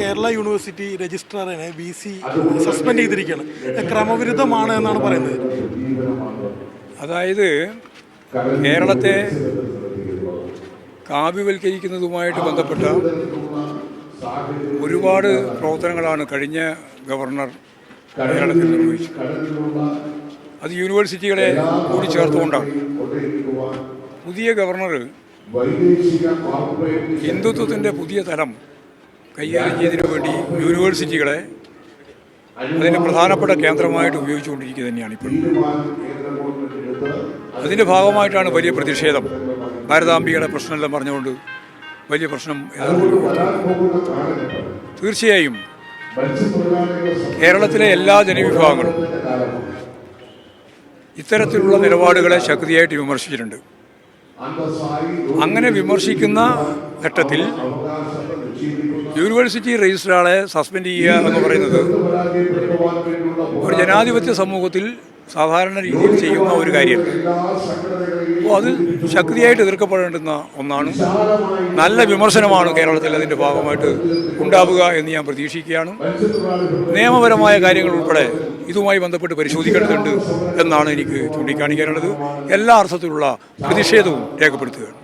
Kerala university രജിസ്ട്രാറിനെ V C suspend ചെയ്തിരിക്കുകയാണ്. ക്രമവിരുദ്ധമാണ് എന്നാണ് പറയുന്നത്. അതായത് കേരളത്തെ കാവ്യവൽക്കരിക്കുന്നതുമായിട്ട് ബന്ധപ്പെട്ട ഒരുപാട് പ്രവർത്തനങ്ങളാണ് കഴിഞ്ഞ ഗവർണർ കേരളത്തിൽ നിർവഹിച്ചത്. അത് യൂണിവേഴ്സിറ്റികളെ കൂടി ചേർത്തുകൊണ്ടാണ്. പുതിയ ഗവർണർ ഹിന്ദുത്വത്തിന്റെ പുതിയ തലം കൈകാര്യം ചെയ്തതിനു വേണ്ടി യൂണിവേഴ്സിറ്റികളെ അതിന്റെ പ്രധാനപ്പെട്ട കേന്ദ്രമായിട്ട് ഉപയോഗിച്ചുകൊണ്ടിരിക്കുക തന്നെയാണ് ഇപ്പോൾ അതിന്റെ ഭാഗമായിട്ടാണ് വലിയ പ്രതിഷേധം. ഭാരതാംബികയുടെ പ്രശ്നമെല്ലാം പറഞ്ഞുകൊണ്ട് വലിയ പ്രശ്നം തീർച്ചയായും കേരളത്തിലെ എല്ലാ ജനവിഭാഗങ്ങളും ഇത്തരത്തിലുള്ള നിലപാടുകളെ ശക്തിയായിട്ട് വിമർശിച്ചിട്ടുണ്ട്. അങ്ങനെ വിമർശിക്കുന്ന ഘട്ടത്തിൽ യൂണിവേഴ്സിറ്റി രജിസ്ട്രാളെ സസ്പെൻഡ് ചെയ്യുക എന്ന് പറയുന്നത് ഒരു ജനാധിപത്യ സമൂഹത്തിൽ സാധാരണ രീതിയിൽ ചെയ്യുന്ന ഒരു കാര്യമല്ല. അപ്പോൾ അത് ശക്തിയായിട്ട് എതിർക്കപ്പെടേണ്ടുന്ന ഒന്നാണ്. നല്ല വിമർശനമാണ് കേരളത്തിൽ അതിന്റെ ഭാഗമായിട്ട് ഉണ്ടാവുക എന്ന് ഞാൻ പ്രതീക്ഷിക്കുകയാണ്. നിയമപരമായ കാര്യങ്ങൾ ഉൾപ്പെടെ ഇതുമായി ബന്ധപ്പെട്ട് പരിശോധിക്കേണ്ടതുണ്ട് എന്നാണ് എനിക്ക് ചൂണ്ടിക്കാണിക്കാനുള്ളത്. എല്ലാ അർത്ഥത്തിലുള്ള പ്രതിഷേധവും രേഖപ്പെടുത്തുകയാണ്.